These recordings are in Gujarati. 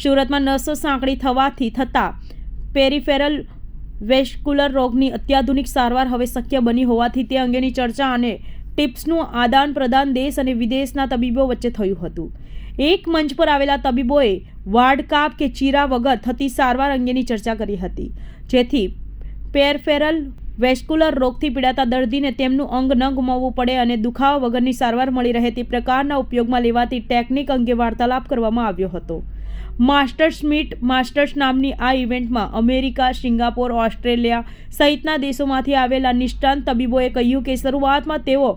સુરતમાં નસો સાંકડી થવાથી થતા પેરિફેરલ વેસ્ક્યુલર રોગની અત્યાધુનિક સારવાર હવે શક્ય બની હોવાથી તે અંગેની ચર્ચા અને ટિપ્સનું આદાન પ્રદાન દેશ અને વિદેશના તબીબો વચ્ચે થયું હતું. એક મંચ પર આવેલા તબીબોએ વાડકાપ કે ચીરા વગર થતી સારવાર અંગેની ચર્ચા કરી હતી, જેથી પેરફેરલ વેસ્ક્યુલર રોગથી પીડાતા દર્દીને તેમનું અંગ ન ગુમાવવું પડે અને દુખાવા વગરની સારવાર મળી રહે તે પ્રકારના ઉપયોગમાં લેવાતી ટેકનિક અંગે વાર્તાલાપ કરવામાં આવ્યો હતો. માસ્ટર્સ મીટ, માસ્ટર્સ નામની આ ઇવેન્ટમાં અમેરિકા, સિંગાપોર, ઓસ્ટ્રેલિયા સહિતના દેશોમાંથી આવેલા નિષ્ણાંત તબીબોએ કહ્યું કે શરૂઆતમાં તેઓ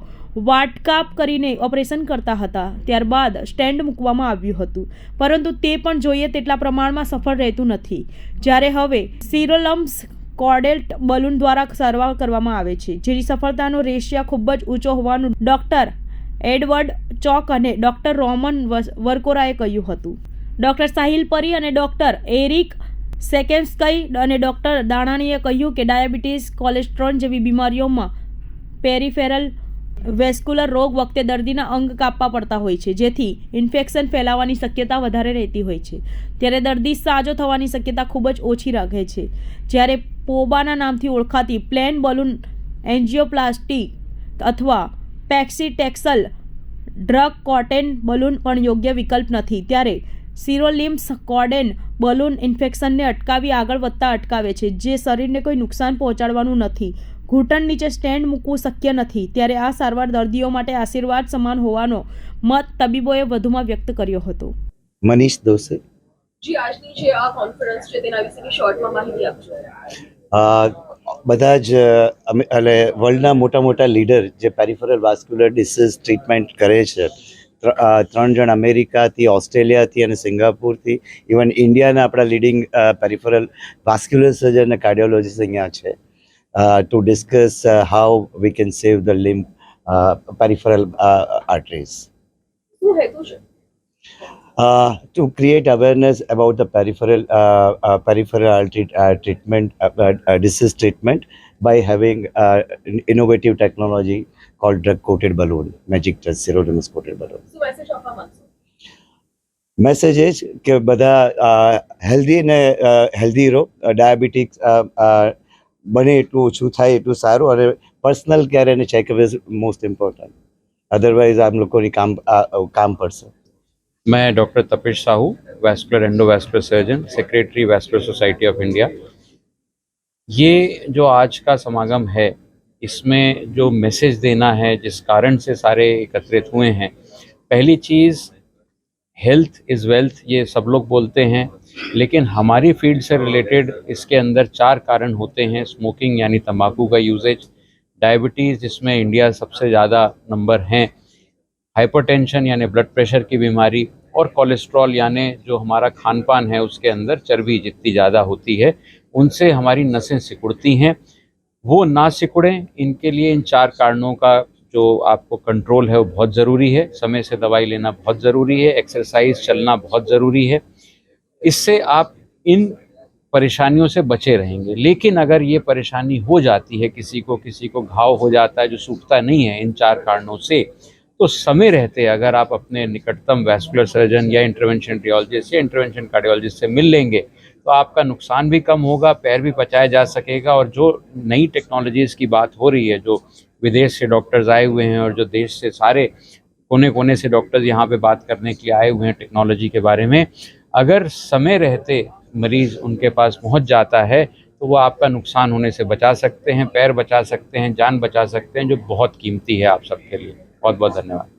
વાટકાપ કરીને ઓપરેશન કરતા હતા, ત્યારબાદ સ્ટેન્ડ મૂકવામાં આવ્યું હતું. પરંતુ તે પણ જોઈએ તેટલા પ્રમાણમાં સફળ રહેતું નથી. જ્યારે હવે સિરોલમ્સ કોર્ડેલ્ટ બલૂન દ્વારા સારવાર કરવામાં આવે છે, જેની સફળતાનો રેશિયા ખૂબ જ ઊંચો હોવાનું ડૉક્ટર એડવર્ડ ચોક અને ડૉક્ટર રોમન વર્કોરાએ કહ્યું હતું. ડૉક્ટર સાહિલ પરી અને ડૉક્ટર એરિક સેકેન્સ્કઈ અને ડૉક્ટર દાણાણીએ કહ્યું કે ડાયાબિટીસ, કોલેસ્ટ્રોલ જેવી બીમારીઓમાં પેરિફેરલ વેસ્ક્યુલર રોગ વખતે દર્દીના અંગ કાપવા પડતા હોય છે, જેથી ઇન્ફેક્શન ફેલાવાની શક્યતા વધારે રહેતી હોય છે. ત્યારે દર્દી સાજો થવાની શક્યતા ખૂબ જ ઓછી રાખે છે. જ્યારે પોબાના નામથી ઓળખાતી પ્લેન બલૂન, એન્જિયોપ્લાસ્ટી અથવા પેક્સીટેક્સલ ડ્રગ કોટેન બલૂન પણ યોગ્ય વિકલ્પ નથી. ત્યારે સિરોલિમ્સ કોડેન બલૂન ઇન્ફેક્શનને અટકાવી આગળ વધતા અટકાવે છે જે શરીરને કોઈ નુકસાન પહોંચાડવાનું નથી. ઘૂંટણ નીચે સ્ટેન્ડ મૂકવું શક્ય નથી ત્યારે આ સારવાર દર્દીઓ માટે આશીર્વાદ સમાન હોવાનો મત તબીબોએ વધુમાં વ્યક્ત કર્યો હતો. મનીષ દોસે. જી આજની જે આ કોન્ફરન્સ છે તેના વિશેની શોર્ટમાં માહિતી આપજો. બધા જ અમે એટલે વર્લ્ડના મોટા મોટા લીડર જે પેરિફરલ વાસ્ક્યુલર ડિસીઝ ટ્રીટમેન્ટ કરે છે ત્રણ જણ અમેરિકાથી, ઓસ્ટ્રેલિયાથી અને સિંગાપુરથી. ઇવન ઇન્ડિયાના આપણા લીડિંગ પેરિફરલ વાસ્ક્યુલર સર્જન અને કાર્ડિયોલોજીસ્ટ અહીંયા છે. To discuss how we can save the limb peripheral arteries શું હેતુ છે? Uh, to create awareness about the peripheral uh, uh, peripheral treat, uh, treatment uh, uh, disease treatment by having uh, innovative technology called drug coated balloon magic touch serotonin coated balloon શું મેસેજ આપવા માંગશો મેસેજ એ જ કે બધા હેલ્ધી ને હેલ્ધી રહો ડાયાબિટીસ બને એટલું ઓછું થાય એટલું સારું અને પર્સનલ કેર અને checkup is most important otherwise આમ લોકોની કામ કામ પડશે मैं doctor Tapesh Sahu vascular endovascular surgeon secretary vascular society of India ये जो आज का समागम है, इसमें जो मैसेज देना है, जिस कारण से सारे एकत्रित हुए हैं, पहली चीज़ हेल्थ इज़ वेल्थ ये सब लोग बोलते हैं, लेकिन हमारी फ़ील्ड से रिलेटेड इसके अंदर चार कारण होते हैं स्मोकिंग यानी तंबाकू का यूजेज डायबिटीज़ जिसमें इंडिया सबसे ज़्यादा नंबर हैं हाइपरटेंशन यानी ब्लड प्रेशर की बीमारी और कोलेस्ट्रॉल यानी जो हमारा खान पान है उसके अंदर चर्बी जितनी ज़्यादा होती है, उनसे हमारी नसें सिकुड़ती हैं। वो ना सिकुड़ें, इनके लिए इन चार कारणों का जो आपको कंट्रोल है वो बहुत ज़रूरी है। समय से दवाई लेना बहुत ज़रूरी है एक्सरसाइज चलना बहुत ज़रूरी है। इससे आप इन परेशानियों से बचे रहेंगे। लेकिन अगर ये परेशानी हो जाती है, किसी को किसी को घाव हो जाता है, जो सूखता नहीं है इन चार कारणों से तो समय रहते अगर आप अपने निकटतम वैस्कुलर सर्जन या इंटरवेंशन रियोलॉजिस्ट या इंटरवेंशन कार्डियोलॉजिस्ट से मिल लेंगे तो आपका नुकसान भी कम होगा, पैर भी पचाया जा सकेगा और जो नई टेक्नोलॉजीज़ की बात हो रही है, जो विदेश से डॉक्टर्स आए हुए हैं और जो देश से सारे कोने कोने से डॉक्टर्स यहाँ पे बात करने के लिए आए हुए हैं टेक्नोलॉजी के बारे में, अगर समय रहते मरीज़ उनके पास पहुँच जाता है तो वो आपका नुकसान होने से बचा सकते हैं, पैर बचा सकते हैं, जान बचा सकते हैं, जो बहुत कीमती है आप सबके लिए। बहुत बहुत धन्यवाद।